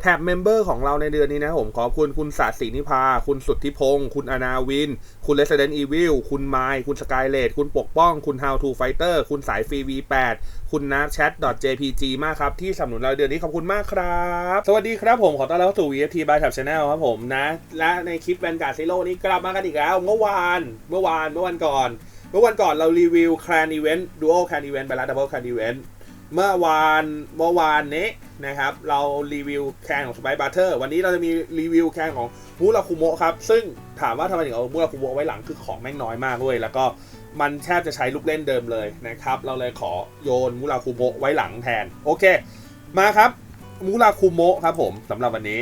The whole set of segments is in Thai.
แท็บเมมเบอร์ของเราในเดือนนี้นะผมขอบคุณคุณศาสีนิพา คุณสุทธิพงศ์คุณอนาวิน คุณ Resident Evil คุณไมค์คุณสกายเลดคุณปกป้อง คุณ How to Fighter คุณสายฟรี V8 คุณนักแชท .jpg มากครับ ที่สนับสนุนเราเดือนนี้ขอบคุณมากครับ สวัสดีครับผมขอต้อนรับเข้าสู่ VFT by Tab Channel ครับผมนะ และในคลิปแวนการ์ดซีโร่นี้กลับมากันอีกแล้ว เมื่อวาน เมื่อวาน เมื่อวันก่อน เมื่อวันก่อนเรารีวิว Clan Event Dual Clan Event ไปแล้ว Double Clan Event เเมื่อวานเมื่อวานนี้นะครับ เรารีวิวแคนของสไปบัตเตอร์วันนี้เราจะมีรีวิวแคนของมูราคุโมะครับ ซึ่งถามว่าทำไมถึงเอามูราคุโมะไว้หลังคือของแม่งน้อยมากด้วยแล้วก็มันแทบจะใช้ลูกเล่นเดิมเลยนะครับ เราเลยขอโยนมูราคุโมะไว้หลังแทน โอเค มาครับมูราคุโมะครับผมสำหรับวันนี้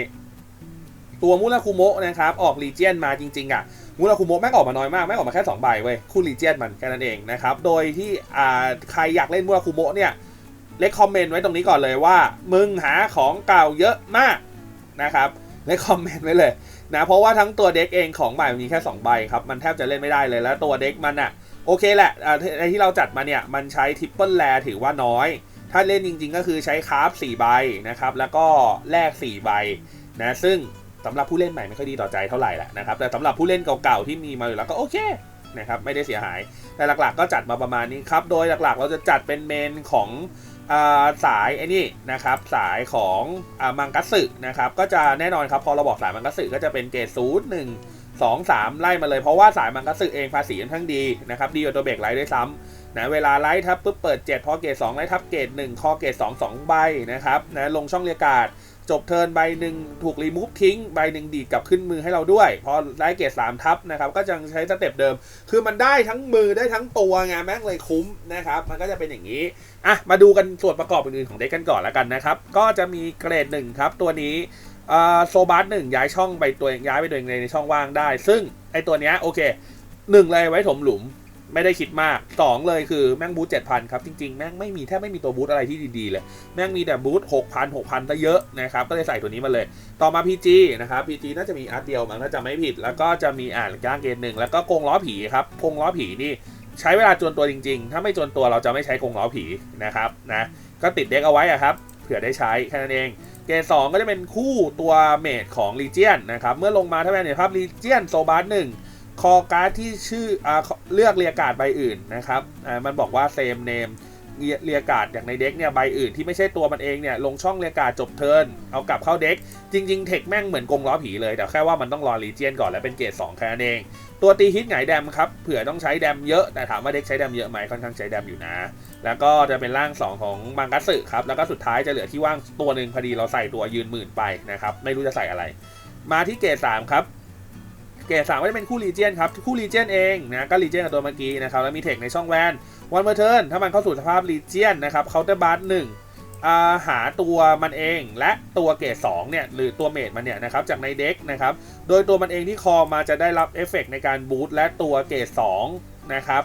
ตัวมูราคุโมะนะครับ ออกรีเจียนมาจริง ๆอะมูราคุโมะแม่งออกมาน้อยมากแม่งออกมาแค่2ใบเว้ยคู่รีเจียนมันแค่นั้นเองนะครับโดยที่อ่าใครอยากเล่นมูราคุโมะเนี่ย เลคคอมเมนต์ไว้ตรงนี้ก่อนเลยว่า มึงหาของเก่าเยอะมากนะครับเลคคอมเมนต์ไว้เลยนะเพราะว่าทั้งตัวเด็กเองของใหม่มีแค่2ใบครับ มันแทบจะเล่นไม่ได้เลยแล้วตัวเด็กมันอะโอเคแหละอ่าในที่เราจัดมาเนี่ย มันใช้ทริปเปิลแลถือว่าน้อย ถ้าเล่นจริงๆก็คือใช้คราฟ4ใบนะครับ แล้วก็แลก4ใบนะซึ่งสำหรับผู้เล่นใหม่ไม่ค่อยดีต่อใจเท่าไหร่แหละนะครับแต่สำหรับผู้เล่นเก่าๆที่มีมาอยู่แล้วก็โอเคนะครับไม่ได้เสียหายแต่หลักๆก็จัดมาประมาณนี้ครับ โดยหลักๆ เราจะจัดเป็นเมนของ สายไอ้นี่นะครับสายของอมังกัตสึนะครับก็จะแน่นอนครับพอเราบอกสายมังกัตสึก็จะเป็นเกรดศูนย์หนึ่งสองสามไล่มาเลยเพราะว่าสายมังกัตสึเองภาษีค่อนข้างดีนะครับดีกว่าตัวเบรกไลท์ด้วยซ้ำนะเวลาไลท์ทับปุ๊บเปิด 7 พอเกรด2ไลท์ทับเกรด1คอเกรด2 2ใบนะครับนะลงช่องเรียกาศ จบเทิร์นใบหนึ่งถูกรีมูฟทิ้ง ใบหนึ่งดีดกลับขึ้นมือให้เราด้วย พอไลท์เกรด3ทับนะครับ ก็จะใช้สเต็ปเดิม คือมันได้ทั้งมือได้ทั้งตัวไงแม่งเลยคุ้มนะครับ มันก็จะเป็นอย่างนี้ อะ มาดูกันส่วนประกอบอื่นๆของเด็กกันก่อนแล้วกันนะครับ ก็จะมีเกรดหนึ่งครับ ตัวนี้โซบัสหนึ่งย้ายช่องไปตัวเองย้ายไปตัวเองในช่องว่างได้ ซึ่งไอตัวเนี้ยโอเคหนึ่งเลยไว้ถมหลุม ไม่ได้คิดมาก 2 เลยคือแม่งบูทเจ็ดพันครับ จริง ๆ แม่งไม่มีแทบไม่มีตัวบูทอะไรที่ดี ๆ เลย แม่งมีแต่บูทหกพันหกพันซะเยอะนะครับ ก็เลยใส่ตัวนี้มาเลย ต่อมา PG นะครับ PG น่าจะมีอาร์ตเดียวมั้งถ้าจะไม่ผิด แล้วก็จะมีอ่านก้างเกณฑ์หนึ่งแล้วก็กงล้อผีครับกงล้อผีนี่ใช้เวลาจวนตัวจริง ๆ ถ้าไม่จวนตัวเราจะไม่ใช้กงล้อผีนะครับนะก็ติดเด็กเอาไว้อะครับเผื่อได้ใช้แค่นั้นเองเกรดสองก็จะเป็นคู่ตัวเมดของลีเจียนนะครับ เมื่อลงมาถ้าแม่เนี่ยภาพลีเจียนโซบาร์หนึ่ง คอการ์ดที่ชื่ออเลือกเรียกาดใบอื่นนะครับมันบอกว่าเซมเนมเรียกาดอย่างในเด็กเนี่ยใบอื่นที่ไม่ใช่ตัวมันเองเนี่ยลงช่องเรียกาดจบเทิร์นเอากลับเข้าเด็ก จริง ๆ เทคแม่งเหมือนกงล้อผีเลย แต่แค่ว่ามันต้องรอลีเจียนก่อนแล้วเป็นเกรด2แค่นั้นเอง ตัวตีฮิตไงแดมครับเผื่อต้องใช้แดมเยอะแต่ถามว่าเด็กใช้แดมเยอะไหมค่อนข้างใช้แดมอยู่นะ แล้วก็จะเป็นร่าง 2 ของมังกัสึครับแล้วก็สุดท้ายจะเหลือที่ว่างตัวหนึ่งพอดีเราใส่ตัวยืนหมื่นไปนะครับไม่รู้จะใส่อะไร มาที่เกรด3ครับ เกรดสามก็จะเป็นคู่รีเจียนครับ คู่รีเจียนเองนะก็รีเจียนกับตัวเมื่อกี้นะครับ แล้วมีเทคในช่องแวนวันเมอร์เทิร์นถ้ามันเข้าสู่สภาพรีเจียนนะครับเคาน์เตอร์บาร์หนึ่งหาตัวมันเองและตัวเกรด2เนี่ยหรือตัวเมดมันเนี่ยนะครับจากในเด็กนะครับ โดยตัวมันเองที่คอมาจะได้รับเอฟเฟกในการบูตและตัวเกรด2นะครับ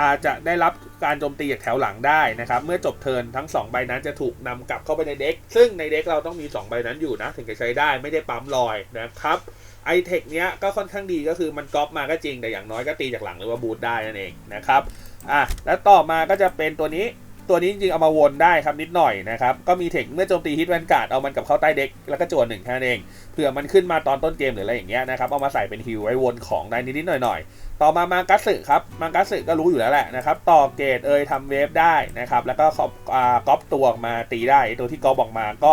อาจจะได้รับการโจมตีจากแถวหลังได้นะครับ เมื่อจบเทินทั้ง 2 ใบนั้นจะถูกนำกลับเข้าไปในเด็ก ซึ่งในเด็กเราต้องมี 2 ใบนั้นอยู่นะ ถึงจะใช้ได้ไม่ได้ปั๊มลอยนะครับไอเทคเนี้ยก็ค่อนข้างดีก็คือมันก๊อปมาก็จริงแต่อย่างน้อยก็ตีจากหลังหรือว่าบูทได้นั่นเองนะครับอะแล้วต่อมาก็จะเป็นตัวนี้ ตัวนี้จริงๆเอามาวนได้ครับนิดหน่อยนะครับ ก็มีเทคเมื่อโจมตีฮิตแวนการ์ดเอามันกับเข้าใต้เด็กแล้วก็จวนหนึ่งแค่นั้นเองเผื่อมันขึ้นมาตอนต้นเกมหรืออะไรอย่างเงี้ยนะครับเอามาใส่เป็นฮิวไว้วนของได้นิดๆหน่อยๆ ต่อมามังกัสึครับมังกัสึก็รู้อยู่แล้วแหละนะครับต่อเกตเอยทำเวฟได้นะครับแล้วก็ขอบก๊อปตัวออกมาตีได้ตัวที่ก๊อปออกมาก็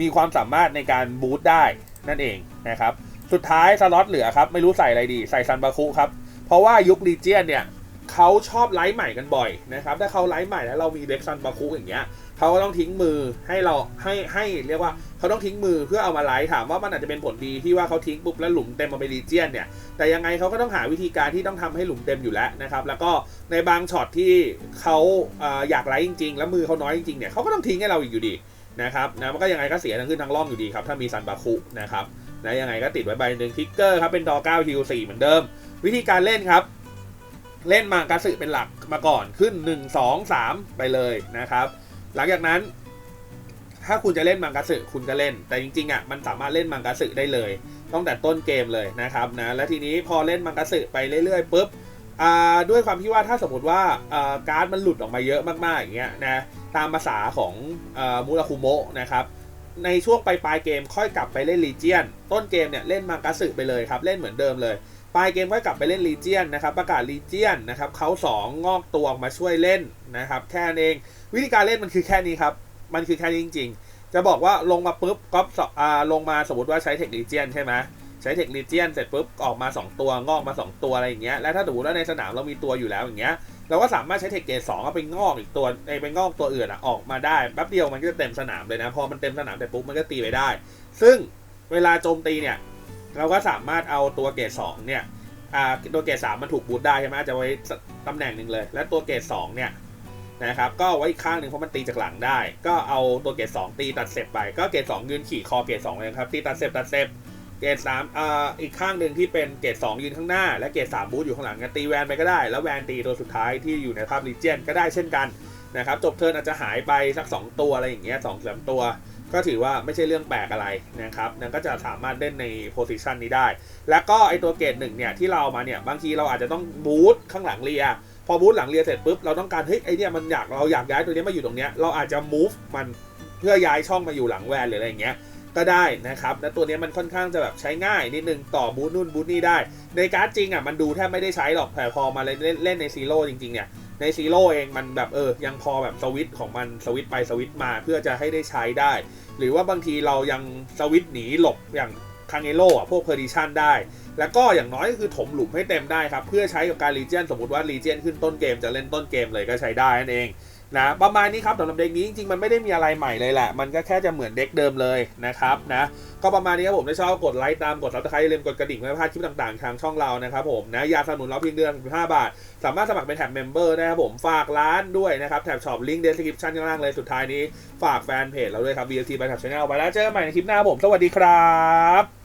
มีความสามารถในการบูตได้นั่นเองนะครับสุดท้ายสล็อตเหลือครับไม่รู้ใส่อะไรดีใส่ซันบาคุครับเพราะว่ายุคลีเจียนเนี่ย เขาชอบไลฟ์ใหม่กันบ่อยนะครับ ถ้าเขาไลฟ์ใหม่แล้วเรามีเด็กซันบาคุอย่างเงี้ยเขาก็ต้องทิ้งมือให้เราให้ให้เรียกว่าเขาต้องทิ้งมือเพื่อเอามาไลฟ์ถามว่ามันอาจจะเป็นผลดีที่ว่าเขาทิ้งปุ๊บแล้วหลุมเต็มมาเป็นลีเจียนเนี่ยแต่ยังไงเขาก็ต้องหาวิธีการที่ต้องทำให้หลุมเต็มอยู่แล้วนะครับ แล้วก็ในบางช็อตที่เขาอยากไลฟ์จริง ๆ แล้วมือเขาน้อยจริงๆเนี่ยเขาก็ต้องทิ้งให้เราอีกอยู่ดีนะครับนะมันก็ยังไงก็เสียทั้งขึ้นทั้งล่องอยู่ดีครับถ้ามีซันบาคุนะครับนะยังไงก็ติดไว้ใบหนึ่งทิกเกอร์ครับเป็นดอ9ฮิว4เหมือนเดิม วิธีการเล่นครับ เล่นมากาสึเป็นหลักมาก่อนขึ้น 1 2 3 ไปเลยนะครับ หลังจากนั้นถ้าคุณจะเล่นมังกาสึคุณก็เล่น แต่จริงๆอะมันสามารถเล่นมังกาสึได้เลยตั้งแต่ต้นเกมเลยนะครับนะและทีนี้พอเล่นมังกาสึไปเรื่อยๆปุ๊บอ่าด้วยความที่ว่าถ้าสมมติว่าอ่าการ์ดมันหลุดออกมาเยอะมากๆอย่างเงี้ยนะตามภาษาของอ่ามูราคุโมะนะครับในช่วงปลายปลายๆเกมค่อยกลับไปเล่นลีเจียน ต้นเกมเนี่ยเล่นมากระสึไปเลยครับ เล่นเหมือนเดิมเลย ปลายเกมค่อยกลับไปเล่นลีเจียนนะครับ ประกาศลีเจียนนะครับเขาสองงอกตัวออกมาช่วยเล่นนะครับ แค่นั้นเอง วิธีการเล่นมันคือแค่นี้ครับ มันคือแค่นี้จริง ๆ จะบอกว่าลงมาปุ๊บก็สอ่าลงมาสมมติว่าใช้เทคลีเจียนใช่ไหมใช้เทคลีเจียนเสร็จปุ๊บออกมา 2 ตัวงอกมา 2 ตัวอะไรอย่างเงี้ยแล้วถ้าสมมติว่าในสนามเรามีตัวอยู่แล้วอย่างเงี้ยเราก็สามารถใช้เทคเกตสองเอาไปงอกอีกตัวไปงอกตัวอื่นอะออกมาได้แป๊บเดียวมันก็จะเต็มสนามเลยนะพอมันเต็มสนามแต่ปุ๊บมันก็ตีไปได้ ซึ่งเวลาโจมตีเนี่ย เราก็สามารถเอาตัวเกตสองเนี่ยอ่าตัวเกตสามมันถูกบูทได้ใช่ไหมจะไว้ตำแหน่งหนึ่งเลย และตัวเกตสองเนี่ยนะครับก็ไว้อีกข้างหนึ่งเพราะมันตีจากหลังได้ ก็เอาตัวเกตสองตีตัดเสร็จไป ก็เกตสองยืนขี่คอเกตสองเลยครับตีตัดเสร็จตัดเสร็จเกรดสามอ่าอีกข้างหนึ่งที่เป็นเกรดสองยืนข้างหน้า และเกรดสามบูทอยู่ข้างหลังกันตีแวนไปก็ได้ แล้วแวนตีตัวสุดท้ายที่อยู่ในภาพลีเจียนก็ได้เช่นกันนะครับจบเทิร์นอาจจะหายไปสัก 2 ตัวอะไรอย่างเงี้ยสองสามตัว ก็ถือว่าไม่ใช่เรื่องแปลกอะไรนะครับนั่นก็จะสามารถเล่นในโพซิชันนี้ได้ แล้วก็ไอตัวเกรดหนึ่งเนี่ยที่เราเอามาเนี่ยบางทีเราอาจจะต้องบูทข้างหลังเรียพอบูทหลังเรียเสร็จปุ๊บเราต้องการเฮ้ยไอเนี่ยมันอยากเราอยากย้ายตัวนี้มาอยู่ตรงเนี้ยเราอาจจะ move มันเพื่อย้ายช่องมาอยู่หลังแวนหรืออะไรอย่างเงี้ยก็ได้นะครับและตัวนี้มันค่อนข้างจะแบบใช้ง่ายนิดนึงต่อบูทนู่นบูทนี่ได้ ในการ์ดจริงอะมันดูแทบไม่ได้ใช้หรอกแต่พอมาเล่นเล่นเล่นในซีโร่จริงๆเนี่ย ในซีโร่เองมันแบบเออยังพอแบบสวิตของมันสวิตไปสวิตมาเพื่อจะให้ได้ใช้ได้ หรือว่าบางทีเรายังสวิตหนีหลบอย่างคางเอโร่อะพวกเพอร์ดิชันได้ แล้วก็อย่างน้อยก็คือถมหลุมให้เต็มได้ครับ เพื่อใช้กับการรีเจนสมมติว่ารีเจนขึ้นต้นเกมจะเล่นต้นเกมเลยก็ใช้ได้นั่นเอง นะประมาณนี้ครับสำหรับเด็กนี้จริงๆ มันไม่ได้มีอะไรใหม่เลยแหละ มันก็แค่จะเหมือนเด็กเดิมเลยนะครับนะก็ประมาณนี้ครับผมถ้าชอบกดไลค์ตามกดซับสไครต์อย่าลืมกดกระดิ่งเพื่อไม่พลาดคลิปต่างๆ ทางช่องเรานะครับผมนะอยาสนุนเราเพียงเดือน15 บาท สามารถสมัครเป็นแท็บเมมเบอร์นะครับผมฝากร้านด้วยนะครับแท็บช็อปลิงก์เดสคริปชั่นข้างล่างเลยสุดท้ายนี้ ฝากแฟนเพจเราด้วยครับ VLT by Tab Channel ไปแล้วเจอกันใหม่ในคลิปหน้าผม สวัสดีครับ